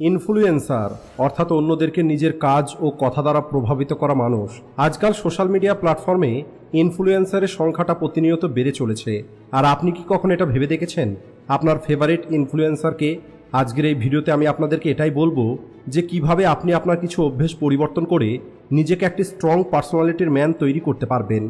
Influencer, অর্থাৎ অন্যদেরকে নিজের কাজ ও কথা দ্বারা প্রভাবিত করা মানুষ। আজকাল সোশ্যাল মিডিয়া প্ল্যাটফর্মে ইনফ্লুয়েন্সারের সংখ্যাটা প্রতিনিয়ত বেড়ে চলেছে। আর আপনি কি কখন এটা ভেবে দেখেছেন? আপনার ফেভারিট ইনফ্লুয়েন্সারকে আজকের এই ভিডিওতে আমি আপনাদেরকে এটাই বলব যে কীভাবে আপনি আপনার কিছু অভ্যেস পরিবর্তন করে নিজেকে একটি স্ট্রং পার্সোনালিটির ম্যান তৈরি করতে পারবেন।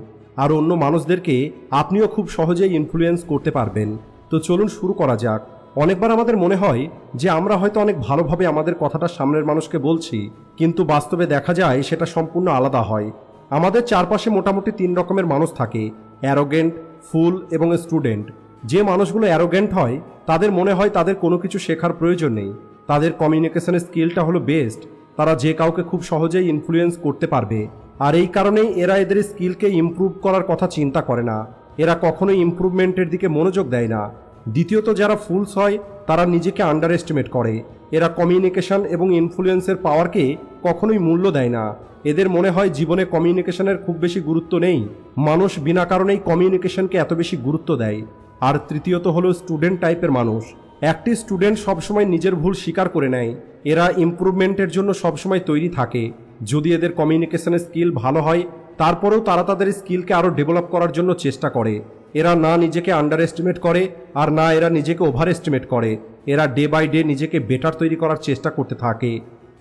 আর অন্য মানুষদেরকে আপনিও খুব সহজেই ইনফ্লুয়েন্স করতে পারবেন। তো চলুন শুরু করা যাক। অনেকবার আমাদের মনে হয় যে আমরা হয়তো অনেক ভালোভাবে আমাদের কথাটা সামনের মানুষকে বলছি, কিন্তু বাস্তবে দেখা যায় সেটা সম্পূর্ণ আলাদা হয়। আমাদের চারপাশে মোটামুটি তিন রকমের মানুষ থাকে অ্যারোগেন্ট ফুল এবং স্টুডেন্ট যে মানুষগুলো অ্যারোগেন্ট হয়, তাদের মনে হয় তাদের কোনো কিছু শেখার প্রয়োজন নেই। তাদের কমিউনিকেশনের স্কিলটা হলো বেস্ট তারা যে কাউকে খুব সহজেই ইনফ্লুয়েন্স করতে পারবে। আর এই কারণেই এরা এদের স্কিলকে ইমপ্রুভ করার কথা চিন্তা করে না। এরা কখনোই ইমপ্রুভমেন্টের দিকে মনোযোগ দেয় না। দ্বিতীয়ত, যারা ফুলস হয়, তারা নিজেকে আন্ডার এস্টিমেট করে। এরা কমিউনিকেশন এবং ইনফ্লুয়েন্সের পাওয়ারকে কখনোই মূল্য দেয় না। এদের মনে হয় জীবনে কমিউনিকেশনের খুব বেশি গুরুত্ব নেই। মানুষ বিনা কারণেই কমিউনিকেশনকে এত বেশি গুরুত্ব দেয়। আর তৃতীয়ত হলো স্টুডেন্ট টাইপের মানুষ। একটি স্টুডেন্ট সবসময় নিজের ভুল স্বীকার করে নেয়। এরা ইমপ্রুভমেন্টের জন্য সবসময় তৈরি থাকে। যদি এদের কমিউনিকেশনের স্কিল ভালো হয়, তারপরেও তারা তাদের স্কিলকে আরও ডেভেলপ করার জন্য চেষ্টা করে। এরা না নিজেকে আন্ডার এস্টিমেট করে আর না এরা নিজেকে ওভার এস্টিমেট করে। এরা ডে বাই ডে নিজেকে বেটার তৈরি করার চেষ্টা করতে থাকে।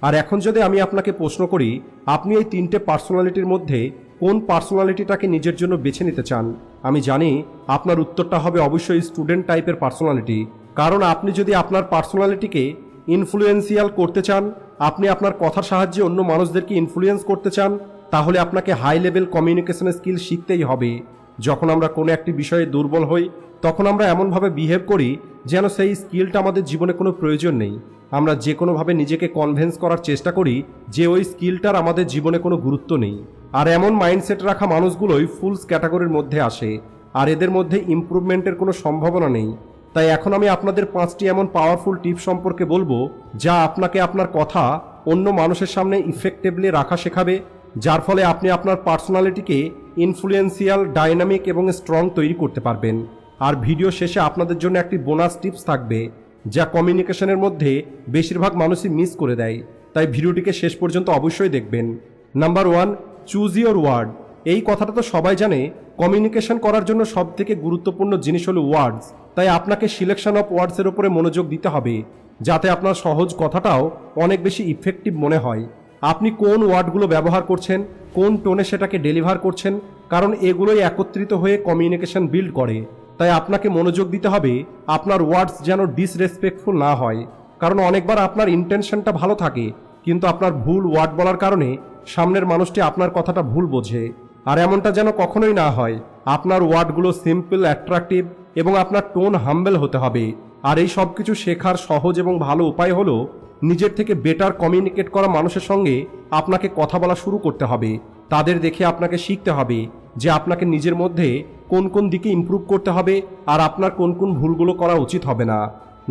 আর এখন যদি আমি আপনাকে প্রশ্ন করি, আপনি এই তিনটে পার্সোনালিটির মধ্যে কোন পার্সোনালিটিটাকে নিজের জন্য বেছে নিতে চান? আমি জানি আপনার উত্তরটা হবে অবশ্যই স্টুডেন্ট টাইপের পার্সোনালিটি কারণ আপনি যদি আপনার পার্সোনালিটিকে ইনফ্লুয়েন্সিয়াল করতে চান, আপনি আপনার কথার সাহায্যে অন্য মানুষদেরকে ইনফ্লুয়েন্স করতে চান, তাহলে আপনাকে হাই লেভেল কমিউনিকেশনের স্কিল শিখতেই হবে। যখন আমরা কোনো একটি বিষয়ে দুর্বল হই, তখন আমরা এমনভাবে বিহেভ করি যেন সেই স্কিলটা আমাদের জীবনে কোনো প্রয়োজন নেই। আমরা যে কোনোভাবে নিজেকে কনভেন্স করার চেষ্টা করি যে ওই স্কিলটার আমাদের জীবনে কোনো গুরুত্ব নেই। আর এমন মাইন্ডসেট রাখা মানুষগুলোই ফুলস ক্যাটাগরির মধ্যে আসে, আর এদের মধ্যে ইমপ্রুভমেন্টের কোনো সম্ভাবনা নেই। তাই এখন আমি আপনাদের পাঁচটি এমন পাওয়ারফুল টিপ সম্পর্কে বলব, যা আপনাকে আপনার কথা অন্য মানুষের সামনে ইফেক্টিভলি রাখা শেখাবে, যার ফলে আপনি আপনার পার্সোনালিটিকে ইনফ্লুয়েন্সিয়াল ডাইনামিক এবং স্ট্রং তৈরি করতে পারবেন। আর ভিডিও শেষে আপনাদের জন্য একটি বোনাস টিপস থাকবে, যা কমিউনিকেশনের মধ্যে বেশিরভাগ মানুষই মিস করে দেয়। তাই ভিডিওটিকে শেষ পর্যন্ত অবশ্যই দেখবেন। Number one choose your word এই কথাটা তো সবাই জানে কমিউনিকেশন করার জন্য সবথেকে গুরুত্বপূর্ণ জিনিস হলো ওয়ার্ডস তাই আপনাকে সিলেকশন অফ ওয়ার্ডসের উপরে মনোযোগ দিতে হবে, যাতে আপনার সহজ কথাটাও অনেক বেশি ইফেক্টিভ মনে হয়। আপনি কোন ওয়ার্ডগুলো ব্যবহার করছেন, কোন টোনে সেটাকে ডেলিভার করছেন, কারণ এগুলোই একত্রিত হয়ে কমিউনিকেশন বিল্ড করে। তাই আপনাকে মনোযোগ দিতে হবে, আপনার ওয়ার্ডস যেন ডিসরেসপেক্টফুল না হয়। কারণ অনেকবার আপনার ইন্টেনশনটা ভালো থাকে, কিন্তু আপনার ভুল ওয়ার্ড বলার কারণে সামনের মানুষটি আপনার কথাটা ভুল বোঝে। আর এমনটা যেন কখনোই না হয়, আপনার ওয়ার্ডগুলো সিম্পল, অ্যাট্রাকটিভ এবং আপনার টোন হাম্বেল হতে হবে। আর এই সব কিছু শেখার সহজ এবং ভালো উপায় হলো নিজের থেকে বেটার কমিউনিকেট করা মানুষের সঙ্গে আপনাকে কথা বলা শুরু করতে হবে। তাদের দেখে আপনাকে শিখতে হবে যে আপনাকে নিজের মধ্যে কোন কোন দিকে ইমপ্রুভ করতে হবে আর আপনার কোন কোন ভুলগুলো করা উচিত হবে না।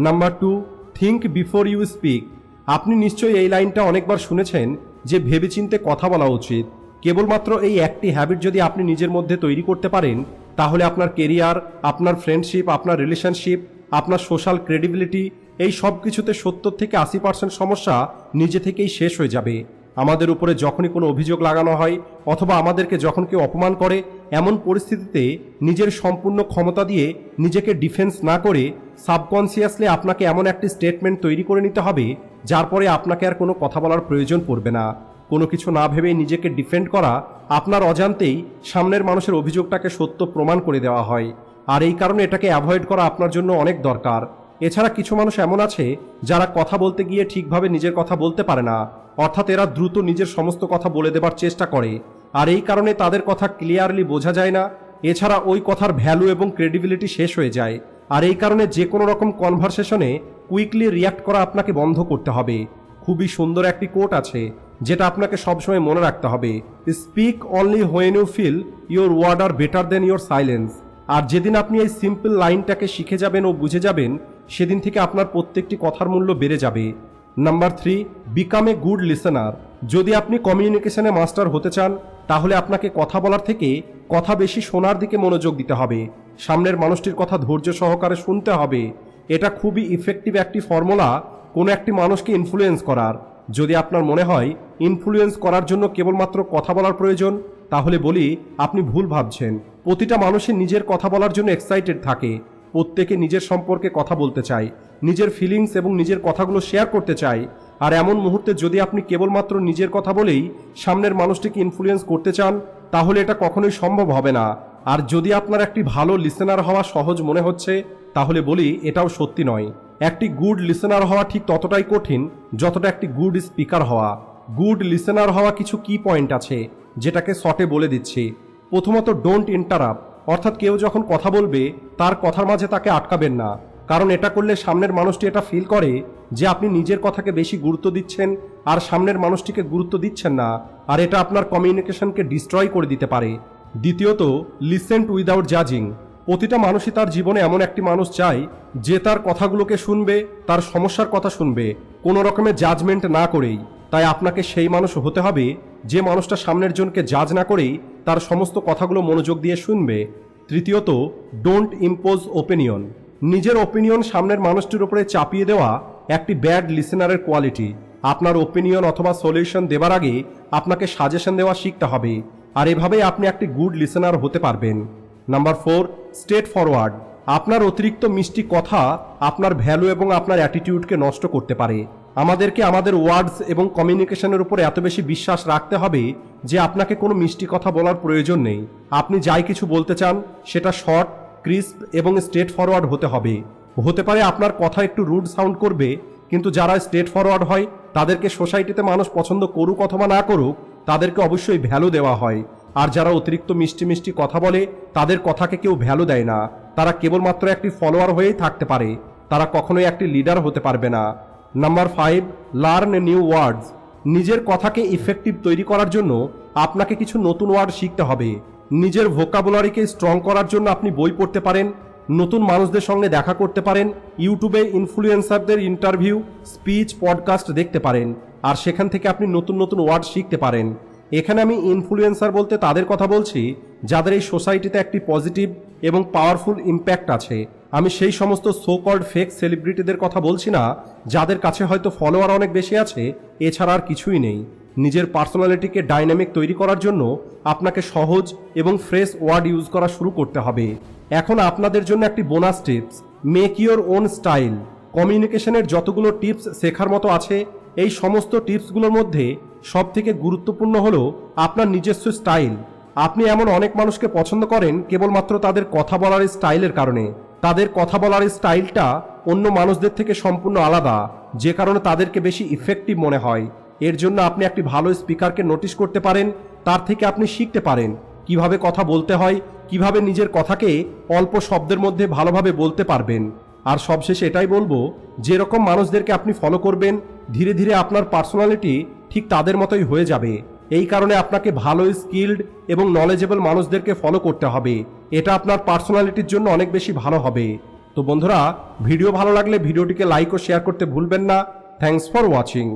Number two think before you speak আপনি নিশ্চয়ই এই লাইনটা অনেকবার শুনেছেন যে ভেবেচিন্তে কথা বলা উচিত। কেবলমাত্র এই একটি হ্যাবিট যদি আপনি নিজের মধ্যে তৈরি করতে পারেন, তাহলে আপনার কেরিয়ার আপনার ফ্রেন্ডশিপ আপনার রিলেশনশিপ আপনার সোশ্যাল ক্রেডিবিলিটি এই সব কিছুতে সত্তর থেকে আশি পার্সেন্ট সমস্যা নিজে থেকেই শেষ হয়ে যাবে। আমাদের উপরে যখনই কোনো অভিযোগ লাগানো হয় অথবা আমাদেরকে যখন কেউ অপমান করে, এমন পরিস্থিতিতে নিজের সম্পূর্ণ ক্ষমতা দিয়ে নিজেকে ডিফেন্স না করে সাবকনসিয়াসলি আপনাকে এমন একটি স্টেটমেন্ট তৈরি করে নিতে হবে, যার পরে আপনাকে আর কোনো কথা বলার প্রয়োজন পড়বে না। কোনো কিছু না ভেবেই নিজেকে ডিফেন্ড করা আপনার অজান্তেই সামনের মানুষের অভিযোগটাকে সত্য প্রমাণ করে দেওয়া হয়। আর এই কারণে এটাকে অ্যাভয়েড করা আপনার জন্য অনেক দরকার। এছাড়া কিছু মানুষ এমন আছে যারা কথা বলতে গিয়ে ঠিকভাবে নিজের কথা বলতে পারে না। অর্থাৎ এরা দ্রুত নিজের সমস্ত কথা বলে দেবার চেষ্টা করে। আর এই কারণে তাদের কথা ক্লিয়ারলি বোঝা যায় না। এছাড়া ওই কথার ভ্যালু এবং ক্রেডিবিলিটি শেষ হয়ে যায়। আর এই কারণে যে কোনো রকম কনভারসেশনে কুইকলি রিয়াক্ট করা আপনাকে বন্ধ করতে হবে। খুবই সুন্দর একটি কোট আছে, যেটা আপনাকে সবসময় মনে রাখতে হবে। Speak only when you feel your word are better than your silence আর যেদিন আপনি এই সিম্পল লাইনটাকে শিখে যাবেন ও বুঝে যাবেন সেদিন থেকে আপনার প্রত্যেকটি কথার মূল্য বেড়ে যাবে। Number three become a good listener যদি আপনি কমিউনিকেশনে মাস্টার হতে চান, তাহলে আপনাকে কথা বলার থেকে কথা বেশি শোনার দিকে মনোযোগ দিতে হবে। সামনের মানুষটির কথা ধৈর্য সহকারে শুনতে হবে। এটা খুবই ইফেক্টিভ একটি ফর্মুলা কোনো একটি মানুষকে ইনফ্লুয়েন্স করার। যদি আপনার মনে হয় ইনফ্লুয়েন্স করার জন্য কেবলমাত্র কথা বলার প্রয়োজন, তাহলে বলি, আপনি ভুল ভাবছেন। প্রতিটা মানুষের নিজের কথা বলার জন্য এক্সাইটেড থাকে। প্রত্যেকে নিজের সম্পর্কে কথা বলতে চায়, নিজের ফিলিংস এবং নিজের কথাগুলো শেয়ার করতে চায়। আর এমন মুহূর্তে যদি আপনি কেবলমাত্র নিজের কথা বলেই সামনের মানুষটিকে ইনফ্লুয়েন্স করতে চান, তাহলে এটা কখনোই সম্ভব হবে না। আর যদি আপনার একটি ভালো লিসেনার হওয়া সহজ মনে হচ্ছে, তাহলে বলি এটাও সত্যি নয়। একটি গুড লিসেনার হওয়া ঠিক ততটাই কঠিন যতটা একটি গুড স্পিকার হওয়া। গুড লিসেনার হওয়া কিছু কি পয়েন্ট আছে, যেটাকে শটে বলে দিচ্ছি। প্রথমত ডোন্ট ইন্টারাপ অর্থাৎ কেউ যখন কথা বলবে, তার কথার মাঝে তাকে আটকাবেন না। কারণ এটা করলে সামনের মানুষটি এটা ফিল করে যে আপনি নিজের কথাকে বেশি গুরুত্ব দিচ্ছেন আর সামনের মানুষটিকে গুরুত্ব দিচ্ছেন না। আর এটা আপনার কমিউনিকেশনকে ডিস্ট্রয় করে দিতে পারে। দ্বিতীয়ত লিসেন্ট উইদাউট জাজিং প্রতিটা মানুষই তার জীবনে এমন একটি মানুষ চায় যে তার কথাগুলোকে শুনবে, তার সমস্যার কথা শুনবে। কোনো রকমের জাজমেন্ট না করেই। তাই আপনাকে সেই মানুষ হতে হবে যে মানুষটা সামনের জনকে জাজ না করেই তার সমস্ত কথাগুলো মনোযোগ দিয়ে শুনবে, তৃতীয়ত ডোন্ট ইম্পোজ ওপিনিয়ন নিজের ওপিনিয়ন সামনের মানুষটির উপরে চাপিয়ে দেওয়া একটি ব্যাড লিসেনারের কোয়ালিটি আপনার ওপিনিয়ন অথবা সলিউশন দেবার আগে আপনাকে সাজেশন দেওয়া শিখতে হবে, আর এভাবেই আপনি একটি গুড লিসেনার হতে পারবেন। নাম্বার ফোর স্টেট ফরওয়ার্ড আপনার অতিরিক্ত মিষ্টি কথা আপনার ভ্যালু এবং আপনার অ্যাটিটিউডকে নষ্ট করতে পারে। আমাদেরকে আমাদের ওয়ার্ডস এবং কমিউনিকেশনের উপর এত বেশি বিশ্বাস রাখতে হবে যে আপনাকে কোনো মিষ্টি কথা বলার প্রয়োজন নেই। আপনি যাই কিছু বলতে চান, সেটা শর্ট, ক্রিস্প এবং স্ট্রেট ফরওয়ার্ড হতে হবে। হতে পারে আপনার কথা একটু রুড সাউন্ড করবে, কিন্তু যারা স্ট্রেট ফরওয়ার্ড হয়, তাদেরকে সোসাইটিতে মানুষ পছন্দ করুক অথবা না করুক, তাদেরকে অবশ্যই ভ্যালু দেওয়া হয়। আর যারা অতিরিক্ত মিষ্টি মিষ্টি কথা বলে, তাদের কথাকে কেউ ভ্যালু দেয় না। তারা কেবলমাত্র একটি ফলোয়ার হয়েই থাকতে পারে। তারা কখনোই একটি লিডার হতে পারবে না। Number five learn new words নিজের কথাকে ইফেক্টিভ তৈরি করার জন্য আপনাকে কিছু নতুন ওয়ার্ড শিখতে হবে। নিজের ভোকাবুলারিকে স্ট্রং করার জন্য আপনি বই পড়তে পারেন, নতুন মানুষদের সঙ্গে দেখা করতে পারেন ইউটিউবে ইনফ্লুয়েন্সারদের ইন্টারভিউ স্পিচ পডকাস্ট দেখতে পারেন, আর সেখান থেকে আপনি নতুন নতুন ওয়ার্ড শিখতে পারেন। এখানে আমি ইনফ্লুয়েন্সার বলতে তাদের কথা বলছি, যাদের এই সোসাইটিতে একটি পজিটিভ এবং পাওয়ারফুল ইম্প্যাক্ট আছে। আমি সেই সমস্ত সো কল্ড ফেক সেলিব্রিটিদের কথা বলছি না, যাদের কাছে হয়তো ফলোয়ার অনেক বেশি আছে, এছাড়া আর কিছুই নেই। নিজের পার্সোনালিটিকে ডাইনামিক তৈরি করার জন্য আপনাকে সহজ এবং ফ্রেশ ওয়ার্ড ইউজ করা শুরু করতে হবে। এখন আপনাদের জন্য একটি bonus tips make your own style কমিউনিকেশনের যতগুলো টিপস শেখার মতো আছে, এই সমস্ত টিপসগুলোর মধ্যে সব থেকে গুরুত্বপূর্ণ হলো আপনার নিজস্ব স্টাইল আপনি এমন অনেক মানুষকে পছন্দ করেন, কেবলমাত্র তাদের কথা বলার স্টাইলের কারণে। তাদের কথা বলার স্টাইলটা অন্য মানুষদের থেকে সম্পূর্ণ আলাদা, যে কারণে তাদেরকে বেশি ইফেক্টিভ মনে হয়। এর জন্য আপনি একটি ভালো স্পিকারকে নোটিশ করতে পারেন, তার থেকে আপনি শিখতে পারেন কীভাবে কথা বলতে হয়, কীভাবে নিজের কথাকে অল্প শব্দের মধ্যে ভালোভাবে বলতে পারবেন। আর সবশেষে এটাই বলব, যেরকম মানুষদেরকে আপনি ফলো করবেন, ধীরে ধীরে আপনার পার্সোনালিটি ঠিক তাদের মতোই হয়ে যাবে। এই কারণে আপনাকে ভালো স্কিল্ড এবং নলেজেবল মানুষদেরকে ফলো করতে হবে। এটা আপনার পার্সোনালিটির জন্য অনেক বেশি ভালো হবে। তো বন্ধুরা ভিডিও ভালো লাগলে ভিডিওটিকে লাইক ও শেয়ার করতে ভুলবেন না। Thanks for watching